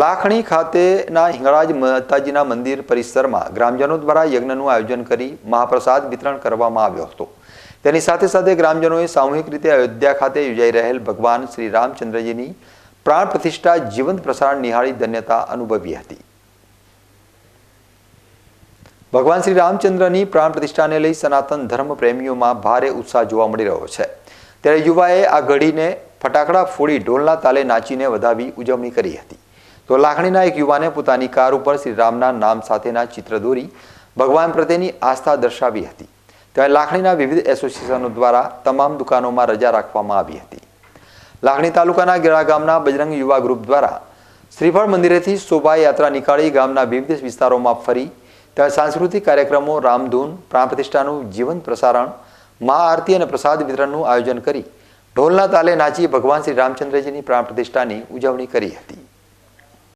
લાખણી ખાતેના હિંગળાજ માતાજીના મંદિર પરિસરમાં ગ્રામજનો દ્વારા યજ્ઞનું આયોજન કરી મહાપ્રસાદ વિતરણ કરવામાં આવ્યો હતો. તેની સાથે સાથે ગ્રામજનોએ સામૂહિક રીતે અયોધ્યા ખાતે યોજાઈ રહેલ ભગવાન શ્રી રામચંદ્રજીની પ્રાણ પ્રતિષ્ઠા જીવંત પ્રસારણ નિહાળી ધન્યતા અનુભવી હતી. ભગવાન શ્રી રામચંદ્રની પ્રાણ પ્રતિષ્ઠાને લઈ સનાતન ધર્મ પ્રેમીઓમાં ભારે ઉત્સાહ જોવા મળી રહ્યો છે. ત્યારે યુવાએ આ ઘડીને ફટાકડા ફોડી ઢોલના તાલે નાચીને વધાવી ઉજવણી કરી હતી. તો લાખણીના એક યુવાને પોતાની કાર ઉપર શ્રી રામના નામ સાથેના ચિત્ર દોરી ભગવાન પ્રત્યેની આસ્થા દર્શાવી હતી. ત્યારે લાખણીના વિવિધ એસોસિએશનો દ્વારા તમામ દુકાનોમાં રજા રાખવામાં આવી હતી. લાખણી તાલુકાના ગેળા ગામના બજરંગ યુવા ગ્રુપ દ્વારા શ્રીફળ મંદિરેથી શોભાયાત્રા નીકાળી ગામના વિવિધ વિસ્તારોમાં ફરી ત્યાં સાંસ્કૃતિક કાર્યક્રમો, રામધૂન પ્રાણ પ્રતિષ્ઠાનું જીવંત પ્રસારણ, મા આરતી અને પ્રસાદ વિતરણનું આયોજન કરી ઢોલના તાલે નાચી ભગવાન શ્રી રામચંદ્રજીની પ્રાણ પ્રતિષ્ઠાની ઉજવણી કરી હતી.